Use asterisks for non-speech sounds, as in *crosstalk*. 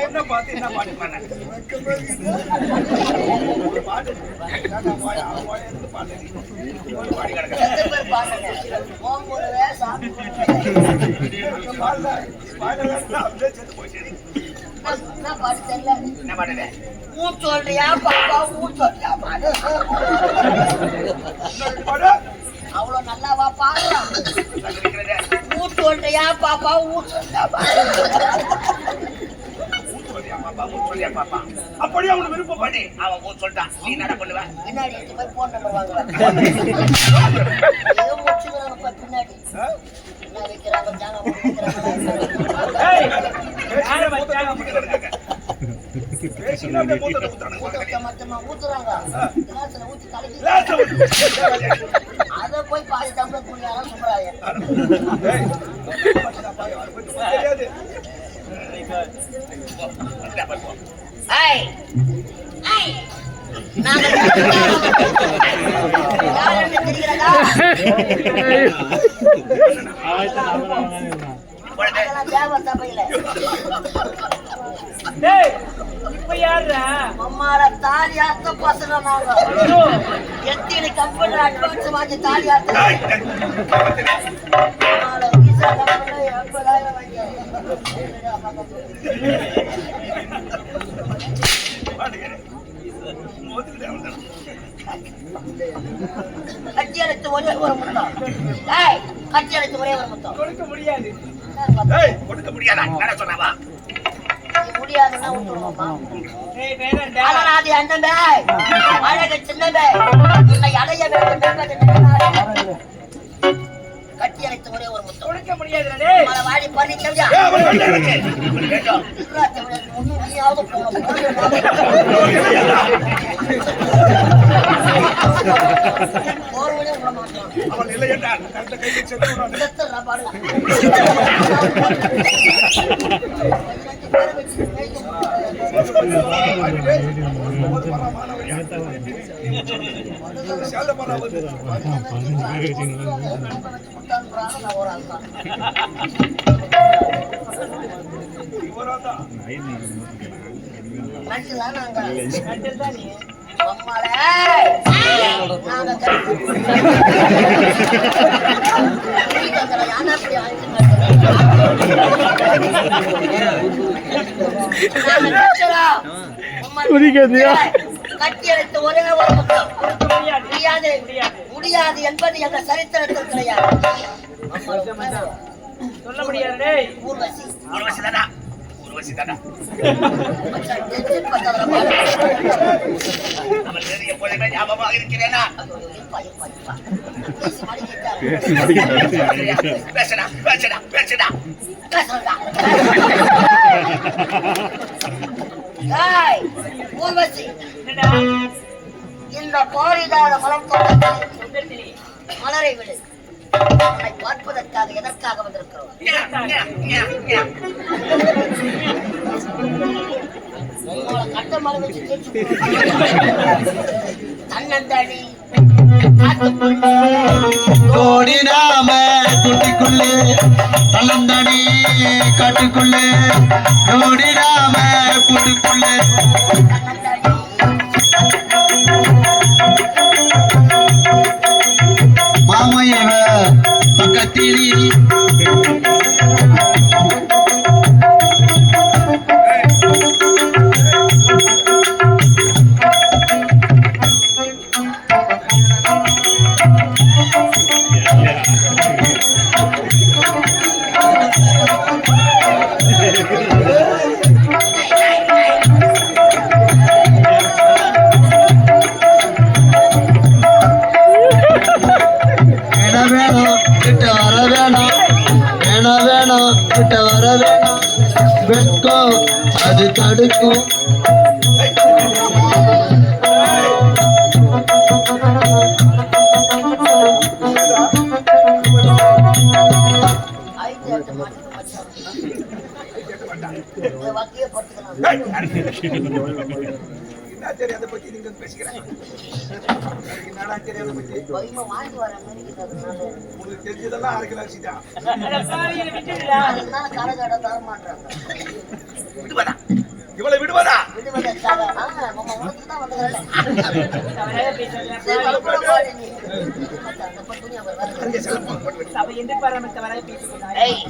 என்ன பாட்டு? தெரியல என்ன பாட்டு ஊ சொல்றியா பாப்பா ஊ சொல்றியா பாடு. நல்லாவா பாடுறான் இருக்கிறதே ஊ சொல்றியா பாப்பா அப்படியே அவனுக்கு விருப்பம் பண்ணி அவன் ஊர் சொல்லிட்டான் நீ என்ன பண்ணுவ பின்னாடி. ஊத்த ஊத்துறாங்க கிளாஸ்ல ஊத்தி கலக்கி லேசா ஊத்து. அத போய் பாதி டம்ளர் *laughs* தெரியாது. இப்ப யாருடா அம்மால தாலி ஆத்த பசங்க நாங்க. எத்தனை கம்பெனி அட்வான்ஸ் வாங்கி தாலி ஆத்த. கட்டி அழைத்து ஒரே ஒரு முத்தம். கட்டி அழைத்து ஒரே ஒரு முத்தம். கொடுக்க முடியாது. கொடுக்க முடியாதா? என்ன சொன்னாவா? இது முடியாதுன்னா வேணாம்டா அலராதி அண்ணமே அழகு சின்னமே உன்னை அடைய வேண்டும். கட்டி அழைத்து ஒரே ஒரு முத்தம். கொடுக்க வாடி பண்ணி அவன் அவன் இல்லை என்றால் கரெக்டா கையில் வந்து. இவராதான். *laughs* நாங்க கட்டில் தான் நீ அம்மாளே நாங்க யானை அப்படி கட்டி அழைத்த ஒரே ஒரு முடியாது முடியாது. முடியாது முடியாது என்பது எங்க சரித்திரத்தில் கிடையாது. சொல்ல முடியாது டேய் ஊர்வசி. ஊர்வசி தானா? எப்பொழுதுமே ஞாபகமாக இருக்கிறேனா? பேசுடா, பேசுடா, பேசுடா. இந்த பாரிதாத மலம் மலரை விடு. உன்னை பார்ப்பதற்காக எதற்காக வந்திருக்கிறோம்? தன்னந்தடி கோடி ராம குட்டிக்குள்ளே. தள்ளந்தடி காட்டுக்குள்ளே கோடி ராம குட்டிக்குள்ளே. వరవేణో ఇట్ట వరవేణో వేణ వేణో ఇట్ట వరవేణో పెట్టుకో అది తడుకు పట్టుకున్నాను அது என்ன தெரியாது தெரியாத பத்தி நீங்க பேசிக்கிறேன். என்னடா தெரியாத பத்தி பொறுமை வாங்கி வர மாதிரி இருக்கிறதுனால உங்களுக்கு தெரிஞ்சதெல்லாம் அரை கிலோ அரிசி தான் விடுவதா இவளை சரி நீ அந்த துணி அவர் வர அங்கே